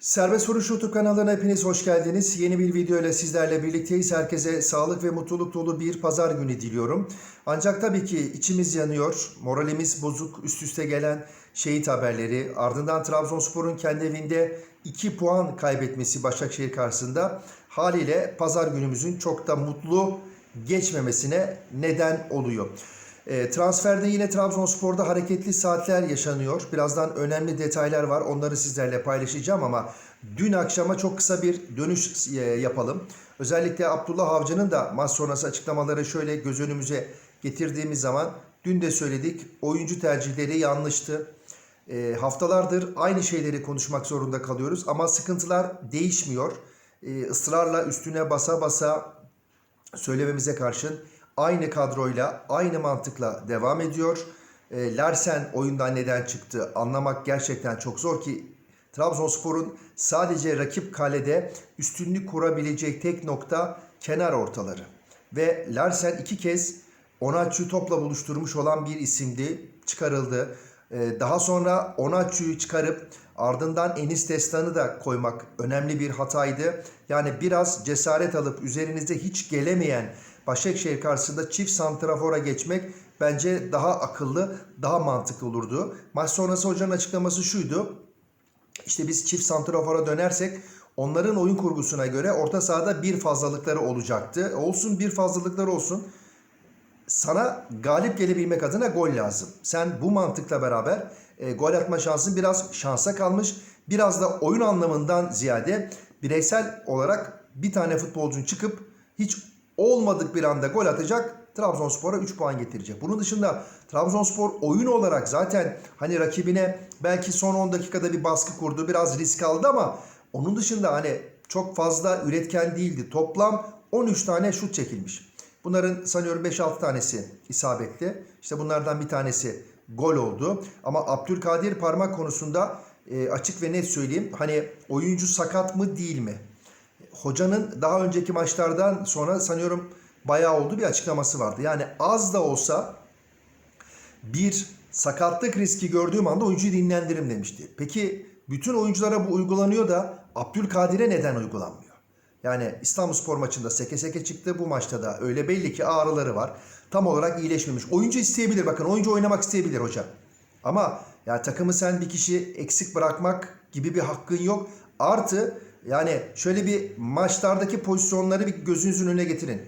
Serbest Vuruş YouTube kanalına hepiniz hoş geldiniz. Yeni bir video ile sizlerle birlikteyiz. Herkese sağlık ve mutluluk dolu bir pazar günü diliyorum. Ancak tabii ki içimiz yanıyor, moralimiz bozuk, üst üste gelen şehit haberleri, ardından Trabzonspor'un kendi evinde 2 puan kaybetmesi Başakşehir karşısında haliyle pazar günümüzün çok da mutlu geçmemesine neden oluyor. E, transferde yine Trabzonspor'da hareketli saatler yaşanıyor. Birazdan önemli detaylar var. Onları sizlerle paylaşacağım ama dün akşama çok kısa bir dönüş e, yapalım. Özellikle Abdullah Avcı'nın da maç sonrası açıklamaları şöyle göz önümüze getirdiğimiz zaman dün de söyledik. Oyuncu tercihleri yanlıştı. E, haftalardır aynı şeyleri konuşmak zorunda kalıyoruz ama sıkıntılar değişmiyor. E, ısrarla üstüne basa basa söylememize karşın aynı kadroyla, aynı mantıkla devam ediyor. E, Larsen oyundan neden çıktı anlamak gerçekten çok zor ki Trabzonspor'un sadece rakip kalede üstünlük kurabilecek tek nokta kenar ortaları. Ve Larsen iki kez Onaçu'yu topla buluşturmuş olan bir isimdi, çıkarıldı. E, daha sonra Onaçu'yu çıkarıp ardından Enis Destan'ı da koymak önemli bir hataydı. Yani biraz cesaret alıp üzerinizde hiç gelemeyen Başakşehir karşısında çift santrafora geçmek bence daha akıllı, daha mantıklı olurdu. Maç sonrası hocanın açıklaması şuydu. İşte biz çift santrafora dönersek onların oyun kurgusuna göre orta sahada bir fazlalıkları olacaktı. Olsun bir fazlalıkları olsun. Sana galip gelebilmek adına gol lazım. Sen bu mantıkla beraber e, gol atma şansın biraz şansa kalmış. Biraz da oyun anlamından ziyade bireysel olarak bir tane futbolcun çıkıp hiç olmadık bir anda gol atacak. Trabzonspor'a 3 puan getirecek. Bunun dışında Trabzonspor oyun olarak zaten hani rakibine belki son 10 dakikada bir baskı kurdu. Biraz risk aldı ama onun dışında hani çok fazla üretken değildi. Toplam 13 tane şut çekilmiş. Bunların sanıyorum 5-6 tanesi isabetli. İşte bunlardan bir tanesi gol oldu. Ama Abdülkadir parmak konusunda e, açık ve net söyleyeyim. Hani oyuncu sakat mı değil mi? Hocanın daha önceki maçlardan sonra sanıyorum bayağı oldu bir açıklaması vardı. Yani az da olsa bir sakatlık riski gördüğüm anda oyuncuyu dinlendiririm demişti. Peki bütün oyunculara bu uygulanıyor da Abdülkadir'e neden uygulanmıyor? Yani İstanbulspor maçında seke seke çıktı. Bu maçta da öyle belli ki ağrıları var. Tam olarak iyileşmemiş. Oyuncu isteyebilir bakın. Oyuncu oynamak isteyebilir hoca. Ama ya takımı sen bir kişi eksik bırakmak gibi bir hakkın yok. Artı yani şöyle bir maçlardaki pozisyonları bir gözünüzün önüne getirin.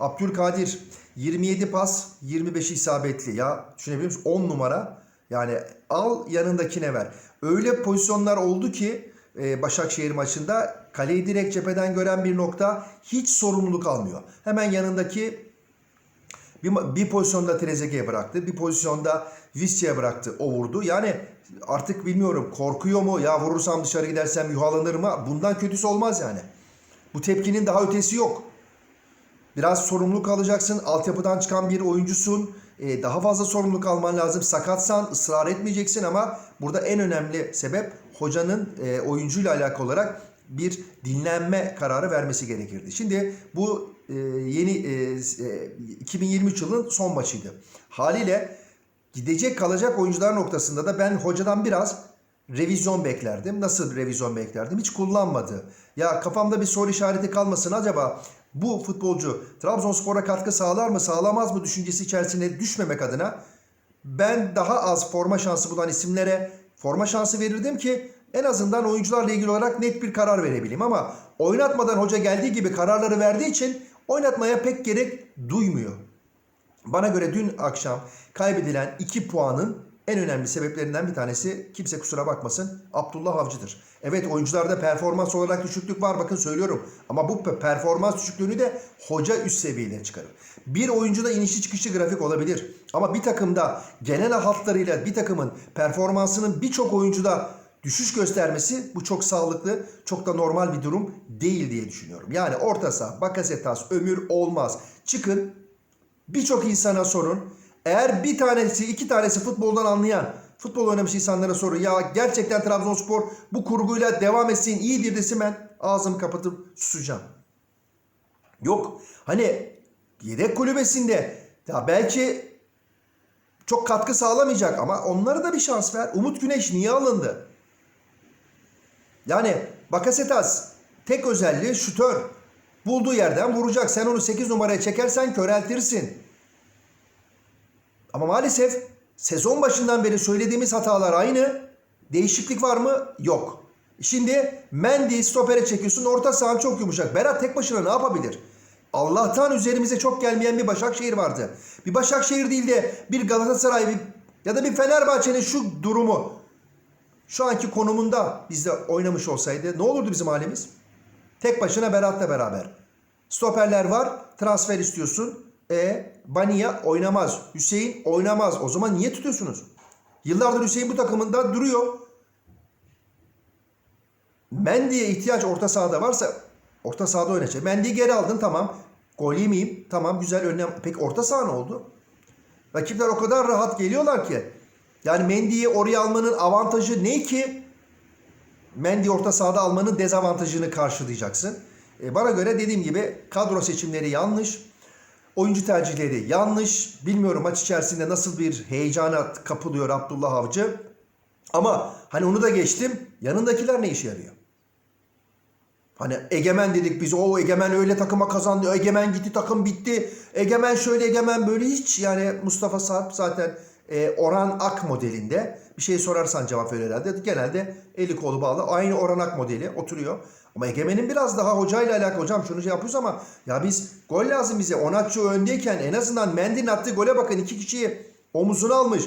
Abdülkadir 27 pas 25 isabetli ya düşünebiliyor musun 10 numara yani al yanındakine ver. Öyle pozisyonlar oldu ki e, Başakşehir maçında kaleyi direkt cepheden gören bir nokta hiç sorumluluk almıyor. Hemen yanındaki bir, bir pozisyonda Trezeguet'e bıraktı. Bir pozisyonda Visca'ya bıraktı. O vurdu. Yani artık bilmiyorum korkuyor mu? Ya vurursam dışarı gidersem yuhalanır mı? Bundan kötüsü olmaz yani. Bu tepkinin daha ötesi yok. Biraz sorumluluk alacaksın. Altyapıdan çıkan bir oyuncusun. Ee, daha fazla sorumluluk alman lazım. Sakatsan ısrar etmeyeceksin ama burada en önemli sebep hocanın e, oyuncuyla alakalı olarak bir dinlenme kararı vermesi gerekirdi. Şimdi bu e, yeni e, 2023 yılının son maçıydı. Haliyle gidecek kalacak oyuncular noktasında da ben hocadan biraz revizyon beklerdim. Nasıl bir revizyon beklerdim? Hiç kullanmadı. Ya kafamda bir soru işareti kalmasın acaba bu futbolcu Trabzonspor'a katkı sağlar mı sağlamaz mı düşüncesi içerisine düşmemek adına ben daha az forma şansı bulan isimlere forma şansı verirdim ki en azından oyuncularla ilgili olarak net bir karar verebileyim ama oynatmadan hoca geldiği gibi kararları verdiği için oynatmaya pek gerek duymuyor. Bana göre dün akşam kaybedilen 2 puanın en önemli sebeplerinden bir tanesi kimse kusura bakmasın Abdullah Avcı'dır. Evet oyuncularda performans olarak düşüklük var bakın söylüyorum. Ama bu performans düşüklüğünü de hoca üst seviyeye çıkarır. Bir oyuncuda inişli çıkışlı grafik olabilir. Ama bir takımda genel hatlarıyla bir takımın performansının birçok oyuncuda düşüş göstermesi bu çok sağlıklı, çok da normal bir durum değil diye düşünüyorum. Yani orta saha, Bakasetas, Ömür olmaz. Çıkın birçok insana sorun. Eğer bir tanesi, iki tanesi futboldan anlayan, futbol oynamış insanlara sorun. Ya gerçekten Trabzonspor bu kurguyla devam etsin iyidir desin ben ağzımı kapatıp susacağım. Yok. Hani yedek kulübesinde ya belki çok katkı sağlamayacak ama onlara da bir şans ver. Umut Güneş niye alındı? Yani Bakasetas tek özelliği şutör. Bulduğu yerden vuracak. Sen onu 8 numaraya çekersen köreltirsin. Ama maalesef sezon başından beri söylediğimiz hatalar aynı. Değişiklik var mı? Yok. Şimdi Mendy stopere çekiyorsun. Orta sahan çok yumuşak. Berat tek başına ne yapabilir? Allah'tan üzerimize çok gelmeyen bir Başakşehir vardı. Bir Başakşehir değil de bir Galatasaray bir, ya da bir Fenerbahçe'nin şu durumu şu anki konumunda bizde oynamış olsaydı ne olurdu bizim halimiz? Tek başına Berat'la beraber. Stoperler var. Transfer istiyorsun. E Bania oynamaz. Hüseyin oynamaz. O zaman niye tutuyorsunuz? Yıllardır Hüseyin bu takımında duruyor. Mendy'ye ihtiyaç orta sahada varsa orta sahada oynayacak. Mendy'yi geri aldın tamam. Gol yemeyeyim. Tamam güzel önlem. Peki orta saha ne oldu? Rakipler o kadar rahat geliyorlar ki. Yani Mendy'yi oraya almanın avantajı ne ki? Mendy orta sahada almanın dezavantajını karşılayacaksın. E, bana göre dediğim gibi kadro seçimleri yanlış. Oyuncu tercihleri yanlış. Bilmiyorum maç içerisinde nasıl bir heyecana kapılıyor Abdullah Avcı. Ama hani onu da geçtim. Yanındakiler ne işe yarıyor? Hani Egemen dedik biz. O Egemen öyle takıma kazandı. Egemen gitti takım bitti. Egemen şöyle Egemen böyle hiç. Yani Mustafa Sarp zaten e, Orhan Ak modelinde. Bir şey sorarsan cevap verir herhalde. Genelde eli kolu bağlı. Aynı Orhan Ak modeli oturuyor. Ama Egemen'in biraz daha hocayla alakalı. Hocam şunu şey yapıyoruz ama ya biz gol lazım bize. Onatçı öndeyken en azından Mendy'nin attığı gole bakın. iki kişiyi omuzuna almış.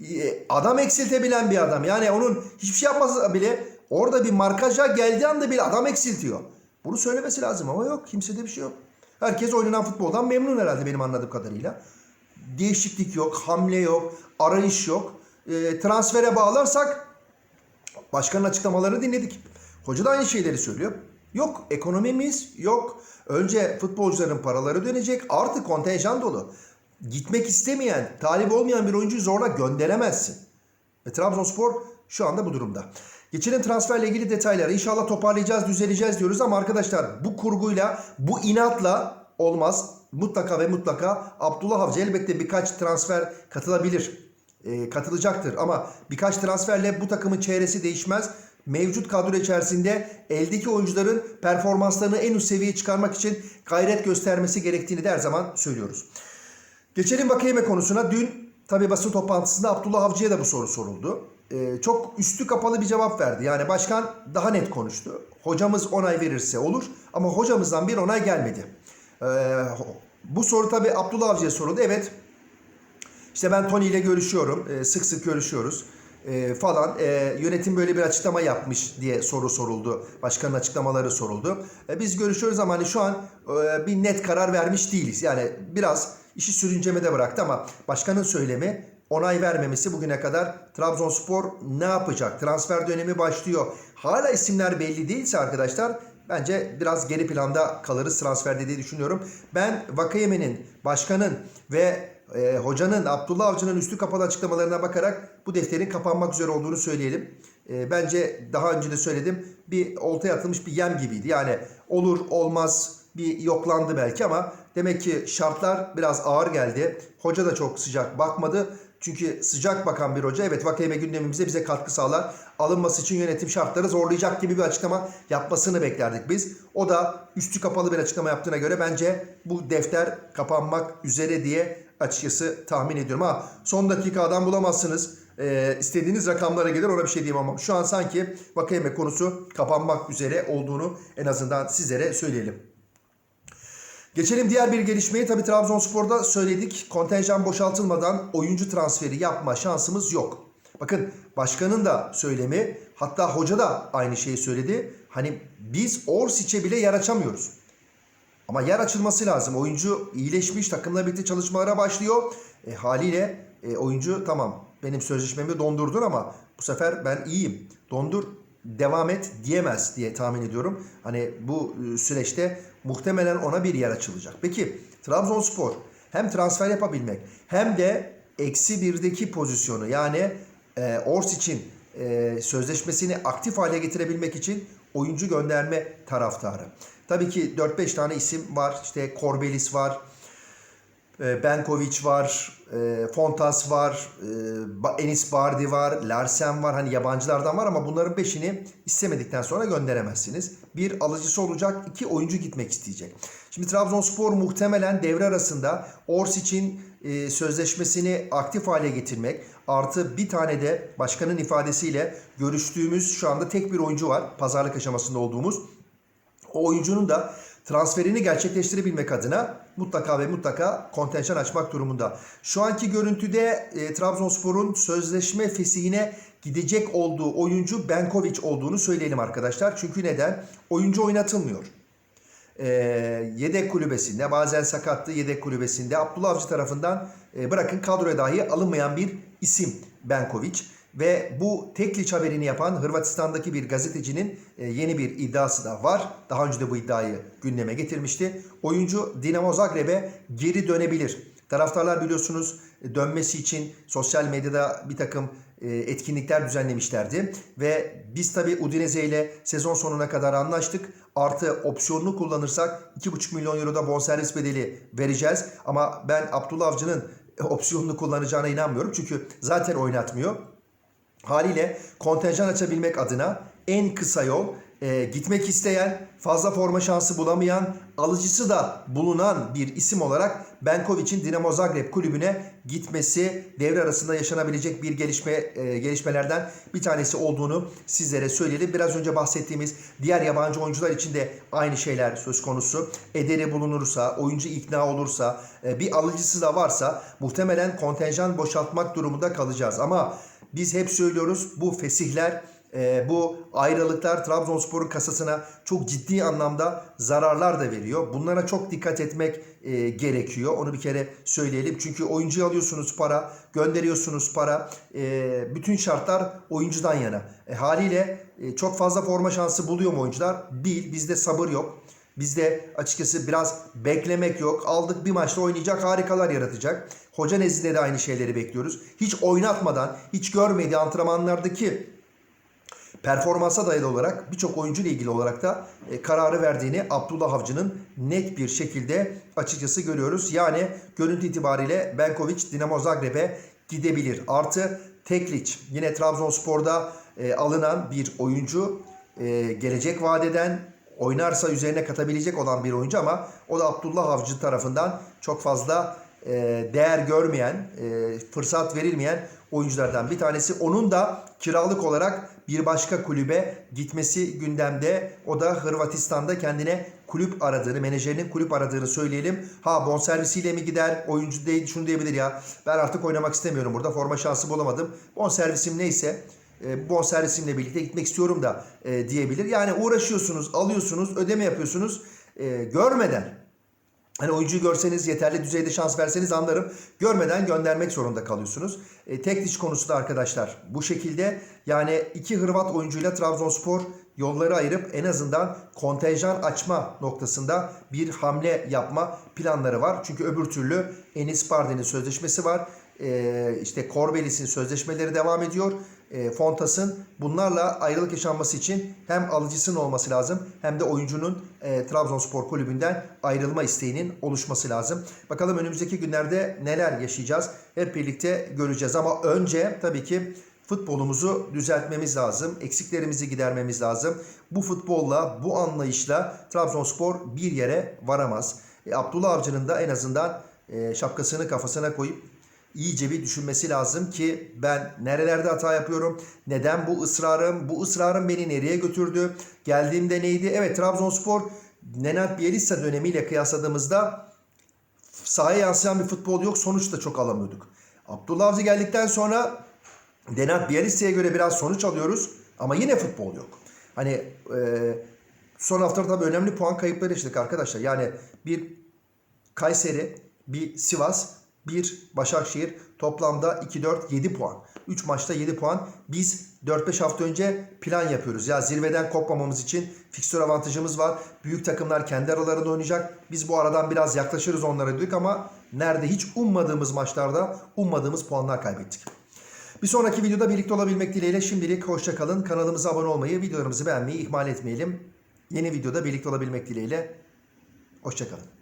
E, Adam eksiltebilen bir adam. Yani onun hiçbir şey yapmasa bile orada bir markaja geldiği anda bile adam eksiltiyor. Bunu söylemesi lazım ama yok. Kimsede bir şey yok. Herkes oynanan futboldan memnun herhalde benim anladığım kadarıyla. Değişiklik yok, hamle yok, arayış yok. E, transfere bağlarsak başkanın açıklamalarını dinledik. Hoca da aynı şeyleri söylüyor. Yok ekonomimiz yok. Önce futbolcuların paraları dönecek. Artık kontenjan dolu. Gitmek istemeyen, talip olmayan bir oyuncuyu zorla gönderemezsin. Ve Trabzonspor şu anda bu durumda. Geçelim transferle ilgili detaylara. İnşallah toparlayacağız, düzeleceğiz diyoruz ama arkadaşlar bu kurguyla, bu inatla olmaz. Mutlaka ve mutlaka Abdullah Avcı elbette birkaç transfer katılabilir. E, katılacaktır ama birkaç transferle bu takımın çehresi değişmez. Mevcut kadro içerisinde eldeki oyuncuların performanslarını en üst seviyeye çıkarmak için gayret göstermesi gerektiğini de her zaman söylüyoruz. Geçelim Vakayeme konusuna. Dün tabi basın toplantısında Abdullah Avcı'ya da bu soru soruldu. Ee, çok üstü kapalı bir cevap verdi. Yani başkan daha net konuştu. Hocamız onay verirse olur ama hocamızdan bir onay gelmedi. Ee, bu soru tabi Abdullah Avcı'ya soruldu. Evet işte ben Tony ile görüşüyorum. Ee, sık sık görüşüyoruz e, falan. E, yönetim böyle bir açıklama yapmış diye soru soruldu. Başkanın açıklamaları soruldu. E, biz görüşüyoruz ama hani şu an e, bir net karar vermiş değiliz. Yani biraz işi sürüncemede bıraktı ama başkanın söylemi onay vermemesi bugüne kadar Trabzonspor ne yapacak? Transfer dönemi başlıyor. Hala isimler belli değilse arkadaşlar bence biraz geri planda kalırız transferde diye düşünüyorum. Ben Vakayeme'nin, başkanın ve e, hocanın, Abdullah Avcı'nın üstü kapalı açıklamalarına bakarak bu defterin kapanmak üzere olduğunu söyleyelim. E, bence daha önce de söyledim bir oltaya atılmış bir yem gibiydi. Yani olur olmaz bir yoklandı belki ama demek ki şartlar biraz ağır geldi. Hoca da çok sıcak bakmadı. Çünkü sıcak bakan bir hoca evet Vakayeme gündemimize bize katkı sağlar. Alınması için yönetim şartları zorlayacak gibi bir açıklama yapmasını beklerdik biz. O da üstü kapalı bir açıklama yaptığına göre bence bu defter kapanmak üzere diye açıkçası tahmin ediyorum. Ha son dakika adam bulamazsınız. Ee, istediğiniz rakamlara gelir ona bir şey diyemem ama şu an sanki Vakayeme konusu kapanmak üzere olduğunu en azından sizlere söyleyelim. Geçelim diğer bir gelişmeyi. Tabii Trabzonspor'da söyledik. Kontenjan boşaltılmadan oyuncu transferi yapma şansımız yok. Bakın başkanın da söylemi hatta hoca da aynı şeyi söyledi. Hani biz Orsic'e bile yer açamıyoruz. Ama yer açılması lazım. Oyuncu iyileşmiş, takımla birlikte çalışmalara başlıyor. E, haliyle e, oyuncu tamam benim sözleşmemi dondurdun ama bu sefer ben iyiyim. Dondur devam et diyemez diye tahmin ediyorum. Hani bu e, süreçte muhtemelen ona bir yer açılacak. Peki Trabzonspor hem transfer yapabilmek hem de eksi birdeki pozisyonu yani e, Ors için e, sözleşmesini aktif hale getirebilmek için oyuncu gönderme taraftarı. Tabii ki 4-5 tane isim var. İşte Korbelis var. E, Benkovic var, e, Fontas var, e, Enis Bardi var, Larsen var. Hani yabancılardan var ama bunların beşini istemedikten sonra gönderemezsiniz. Bir alıcısı olacak, iki oyuncu gitmek isteyecek. Şimdi Trabzonspor muhtemelen devre arasında Orsic'in e, sözleşmesini aktif hale getirmek artı bir tane de başkanın ifadesiyle görüştüğümüz şu anda tek bir oyuncu var pazarlık aşamasında olduğumuz. O oyuncunun da transferini gerçekleştirebilmek adına mutlaka ve mutlaka kontenjan açmak durumunda. Şu anki görüntüde e, Trabzonspor'un sözleşme fesihine gidecek olduğu oyuncu Benkovic olduğunu söyleyelim arkadaşlar. Çünkü neden? Oyuncu oynatılmıyor. E, yedek kulübesinde bazen sakattı yedek kulübesinde Abdullah Avcı tarafından e, bırakın kadroya dahi alınmayan bir isim Benkovic. Ve bu Tekliç haberini yapan Hırvatistan'daki bir gazetecinin e, yeni bir iddiası da var. Daha önce de bu iddiayı gündeme getirmişti. Oyuncu Dinamo Zagreb'e geri dönebilir. Taraftarlar biliyorsunuz e, dönmesi için sosyal medyada bir takım e, etkinlikler düzenlemişlerdi. Ve biz tabi Udinese ile sezon sonuna kadar anlaştık. Artı opsiyonunu kullanırsak 2,5 milyon euro da bonservis bedeli vereceğiz. Ama ben Abdullah Avcı'nın opsiyonunu kullanacağına inanmıyorum. Çünkü zaten oynatmıyor. Haliyle kontenjan açabilmek adına en kısa yol e, gitmek isteyen, fazla forma şansı bulamayan, alıcısı da bulunan bir isim olarak Benkovic'in Dinamo Zagreb kulübüne gitmesi devre arasında yaşanabilecek bir gelişme e, gelişmelerden bir tanesi olduğunu sizlere söyleyelim. Biraz önce bahsettiğimiz diğer yabancı oyuncular için de aynı şeyler söz konusu. Ederi bulunursa, oyuncu ikna olursa, e, bir alıcısı da varsa muhtemelen kontenjan boşaltmak durumunda kalacağız. Ama biz hep söylüyoruz bu fesihler, e, bu ayrılıklar Trabzonspor'un kasasına çok ciddi anlamda zararlar da veriyor. Bunlara çok dikkat etmek e, gerekiyor. Onu bir kere söyleyelim. Çünkü oyuncu alıyorsunuz para, gönderiyorsunuz para. E, bütün şartlar oyuncudan yana. E, haliyle e, çok fazla forma şansı buluyor mu oyuncular? Değil. Bizde sabır yok. Bizde açıkçası biraz beklemek yok. Aldık bir maçta oynayacak, harikalar yaratacak. Hoca nezdinde de aynı şeyleri bekliyoruz. Hiç oynatmadan, hiç görmediği antrenmanlardaki performansa dayalı olarak birçok oyuncu ile ilgili olarak da e, kararı verdiğini Abdullah Avcı'nın net bir şekilde açıkçası görüyoruz. Yani görüntü itibariyle Benkovic Dinamo Zagreb'e gidebilir. Artı Tekliç yine Trabzonspor'da e, alınan bir oyuncu e, gelecek vadeden oynarsa üzerine katabilecek olan bir oyuncu ama o da Abdullah Avcı tarafından çok fazla e, değer görmeyen, e, fırsat verilmeyen oyunculardan bir tanesi. Onun da kiralık olarak bir başka kulübe gitmesi gündemde. O da Hırvatistan'da kendine kulüp aradığını, menajerinin kulüp aradığını söyleyelim. Ha bonservisiyle mi gider? Oyuncu değil şunu diyebilir ya. Ben artık oynamak istemiyorum burada. Forma şansı bulamadım. Bonservisim neyse e, bonservisimle birlikte gitmek istiyorum da e, diyebilir. Yani uğraşıyorsunuz, alıyorsunuz, ödeme yapıyorsunuz e, görmeden. Hani oyuncuyu görseniz yeterli düzeyde şans verseniz anlarım. Görmeden göndermek zorunda kalıyorsunuz. E, tek diş konusu da arkadaşlar bu şekilde. Yani iki Hırvat oyuncuyla Trabzonspor yolları ayırıp en azından kontenjan açma noktasında bir hamle yapma planları var. Çünkü öbür türlü Enis Bardi'nin sözleşmesi var. E, işte Korbelis'in sözleşmeleri devam ediyor. E, Fontas'ın bunlarla ayrılık yaşanması için hem alıcısının olması lazım hem de oyuncunun e, Trabzonspor kulübünden ayrılma isteğinin oluşması lazım. Bakalım önümüzdeki günlerde neler yaşayacağız hep birlikte göreceğiz. Ama önce tabii ki futbolumuzu düzeltmemiz lazım. Eksiklerimizi gidermemiz lazım. Bu futbolla, bu anlayışla Trabzonspor bir yere varamaz. E, Abdullah Avcı'nın da en azından e, şapkasını kafasına koyup iyice bir düşünmesi lazım ki ben nerelerde hata yapıyorum? Neden bu ısrarım? Bu ısrarım beni nereye götürdü? Geldiğimde neydi? Evet Trabzonspor Nenad Bielitsa dönemiyle kıyasladığımızda sahaya yansıyan bir futbol yok. Sonuç da çok alamıyorduk. Abdullah Avcı geldikten sonra Nenad Bielitsa'ya göre biraz sonuç alıyoruz ama yine futbol yok. Hani e, son haftada tabii önemli puan kayıpları yaşadık arkadaşlar. Yani bir Kayseri, bir Sivas, bir Başakşehir toplamda 2-4-7 puan. 3 maçta 7 puan. Biz 4-5 hafta önce plan yapıyoruz. Ya zirveden kopmamamız için fikstür avantajımız var. Büyük takımlar kendi aralarında oynayacak. Biz bu aradan biraz yaklaşırız onlara dedik ama nerede hiç ummadığımız maçlarda ummadığımız puanlar kaybettik. Bir sonraki videoda birlikte olabilmek dileğiyle şimdilik hoşçakalın. Kanalımıza abone olmayı, videolarımızı beğenmeyi ihmal etmeyelim. Yeni videoda birlikte olabilmek dileğiyle hoşçakalın.